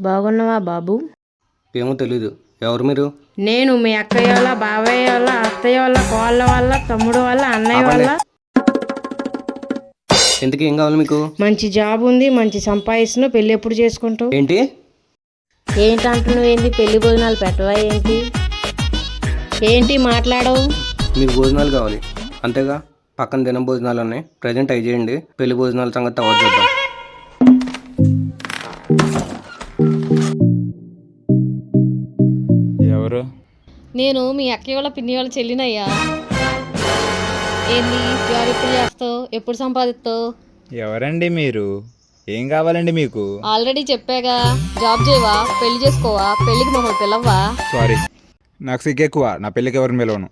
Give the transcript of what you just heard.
బాగున్నావా బాబు? ఏమో తెలీదు. ఎవరు మీరు? నేను మీ అక్కయ్య వాళ్ళ బావయ్య వాళ్ళ అత్తయ్య వాళ్ళ కోళ్ళ వాళ్ళ తమ్ముడు వాళ్ళ అన్నయ్య వాళ్ళ. ఎందుకు ఏం కావాలి మీకు? మంచి జాబ్ ఉంది మంచి సంపాదిస్తున్నావు పెళ్ళి ఎప్పుడు చేసుకుంటావు? ఏంటి? ఏంటంటున్నావు ఏంటి పెళ్ళి భోజనాలు పెట్టవా ఏంటి? ఏంటి మాట్లాడవు? మీకు భోజనాలు కావాలి. అంతేగా పక్కన దినం భోజనాలు ఉన్నాయి. ప్రజెంట్ అవి చేయండి. పెళ్ళి భోజనాల సంగతి తర్వాత చూద్దాం. ఎవరు? నేను మీ అక్కయ్య వాళ్ళ పిన్ని వాళ్ళ చెల్లినయ్యా. ఏంది జాబ్ ఎప్పుడు చేస్తావు? ఎప్పుడు సంపాదిస్తావు? ఎవరండి మీరు? ఏం కావాలండి మీకు? ఆల్రెడీ చెప్పాగా జాబ్ చేయవా? పెళ్ళి చేసుకోవా? పెళ్ళికి మమ్మల్ని పిలవ్వా సారీ. నాకు సిగ్గెక్కువ. నా పెళ్ళికి ఎవరిని పిలవను.